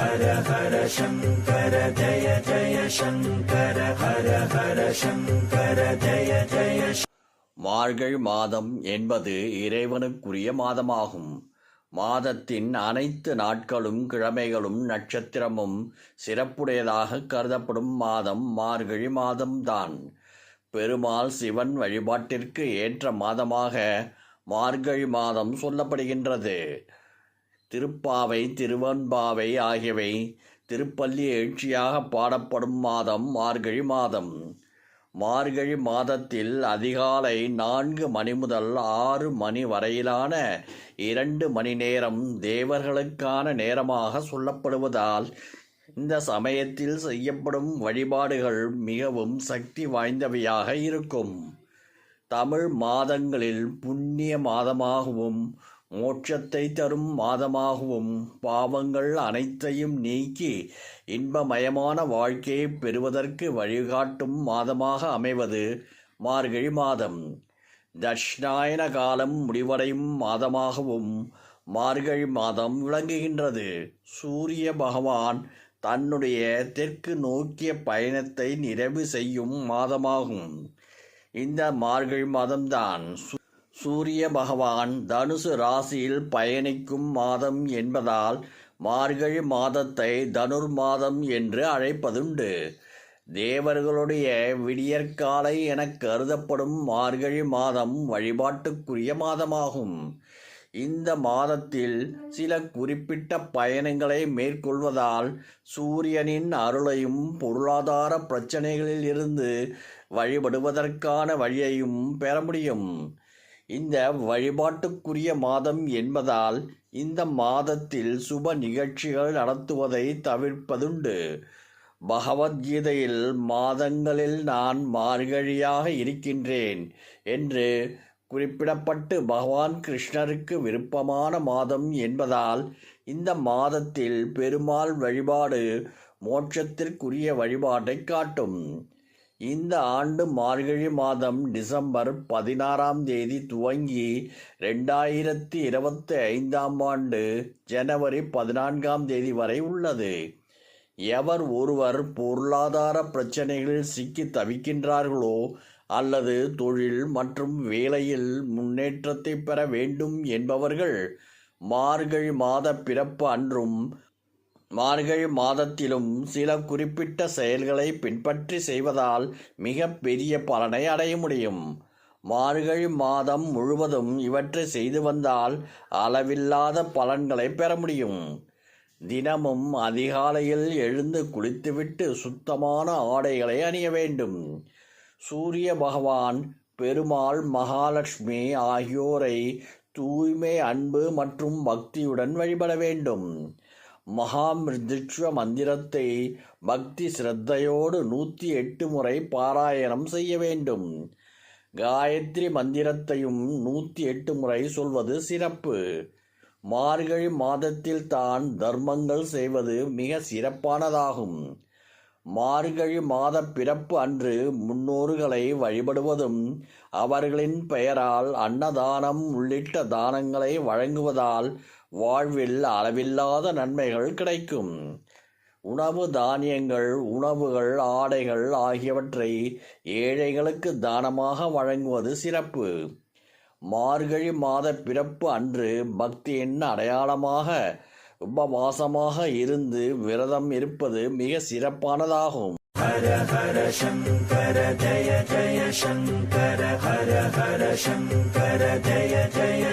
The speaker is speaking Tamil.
ஹர ஹர சங்கர ஜய ஜய சங்கர ஹர ஹர சங்கர ஜய ஜய மார்கழி மாதம் என்பது இறைவனுக்குரிய மாதமாகும். மாதத்தின் அனைத்து நாட்களும் கிழமைகளும் நட்சத்திரமும் சிறப்புடையதாக கருதப்படும் மாதம் மார்கழி மாதம்தான். பெருமாள் சிவன் வழிபாட்டிற்கு ஏற்ற மாதமாக மார்கழி மாதம் சொல்லப்படுகின்றது. திருப்பாவை திருவன்பாவை ஆகியவை திருப்பள்ளி எழுச்சியாக பாடப்படும் மாதம் மார்கழி மாதம். மார்கழி மாதத்தில் அதிகாலை நான்கு மணி முதல் ஆறு மணி வரையிலான இரண்டு மணி நேரம் தேவர்களுக்கான நேரமாக சொல்லப்படுவதால் இந்த சமயத்தில் செய்யப்படும் வழிபாடுகள் மிகவும் சக்தி வாய்ந்தவையாக இருக்கும். தமிழ் மாதங்களில் புண்ணிய மாதமாகவும் மோட்சத்தை தரும் மாதமாகவும் பாவங்கள் அனைத்தையும் நீக்கி இன்பமயமான வாழ்க்கையை பெறுவதற்கு வழிகாட்டும் மாதமாக அமைவது மார்கழி மாதம். தட்சிணாயன காலம் முடிவடையும் மாதமாகவும் மார்கழி மாதம் விளங்குகின்றது. சூரிய பகவான் தன்னுடைய தெற்கு நோக்கிய பயணத்தை நிறைவு செய்யும் மாதமாகும். இந்த மார்கழி மாதம்தான் சு- சூரிய பகவான் தனுசு ராசியில் பயணிக்கும் மாதம் என்பதால் மார்கழி மாதத்தை தனுர் மாதம் என்று அழைப்பதுண்டு. தேவர்களுடைய விடியற்காலை என கருதப்படும் மார்கழி மாதம் வழிபாட்டுக்குரிய மாதமாகும். இந்த மாதத்தில் சில குறிப்பிட்ட பயணங்களை மேற்கொள்வதால் சூரியனின் அருளையும் பொருளாதார பிரச்சனைகளில் இருந்து வழிபடுவதற்கான வழியையும் பெற முடியும். இந்த வழிபாட்டுக்குரிய மாதம் என்பதால் இந்த மாதத்தில் சுப நிகழ்ச்சிகள் நடத்துவதை தவிர்ப்பதுண்டு. பகவத்கீதையில் மாதங்களில் நான் மார்கழியாக இருக்கின்றேன் என்று குறிப்பிடப்பட்டு பகவான் கிருஷ்ணருக்கு விருப்பமான மாதம் என்பதால் இந்த மாதத்தில் பெருமாள் வழிபாடு மோட்சத்திற்குரிய வழிபாட்டை காட்டும். இந்த ஆண்டு மார்கழி மாதம் டிசம்பர் பதினாறாம் தேதி துவங்கி ரெண்டாயிரத்தி இருபத்தி ஐந்தாம் ஆண்டு ஜனவரி பதினான்காம் தேதி வரை உள்ளது. எவர் ஒருவர் பொருளாதார பிரச்சனைகளில் சிக்கி தவிக்கின்றார்களோ அல்லது தொழில் மற்றும் வேலையில் முன்னேற்றத்தை பெற வேண்டும் என்பவர்கள் மார்கழி மாத பிறப்பு அன்றும் மார்கழி மாதத்திலும் சில குறிப்பிட்ட செயல்களை பின்பற்றி செய்வதால் மிக பெரிய பலனை அடைய முடியும். மார்கழி மாதம் முழுவதும் இவற்றை செய்து வந்தால் அளவில்லாத பலன்களை பெற முடியும். தினமும் அதிகாலையில் எழுந்து குளித்துவிட்டு சுத்தமான ஆடைகளை அணிய வேண்டும். சூரிய பகவான் பெருமாள் மகாலட்சுமி ஆகியோரை தூய்மை அன்பு மற்றும் பக்தியுடன் வழிபட வேண்டும். மகாமிருதித்வ மந்திரத்தை பக்தி சிரத்தையோடு நூற்றி எட்டு முறை பாராயணம் செய்ய வேண்டும். காயத்ரி மந்திரத்தையும் நூற்றி எட்டு முறை சொல்வது சிறப்பு. மார்கழி மாதத்தில் தான் தர்மங்கள் செய்வது மிக சிறப்பானதாகும். மார்கழி மாத பிறப்பு அன்று முன்னோர்களை வழிபடுவதும் அவர்களின் பெயரால் அன்னதானம் உள்ளிட்ட தானங்களை வழங்குவதால் வாழ்வில் அளவில்லாத நன்மைகள் கிடைக்கும். உணவு தானியங்கள் உணவுகள் ஆடைகள் ஆகியவற்றை ஏழைகளுக்கு தானமாக வழங்குவது சிறப்பு. மார்கழி மாத பிறப்பு அன்று பக்தியின் அடையாளமாக உபவாசமாக இருந்து விரதம் இருப்பது மிக சிறப்பானதாகும். ஹர ஹர சங்கர ஜய ஜய சங்கர ஹர ஹர சங்கர ஜய ஜய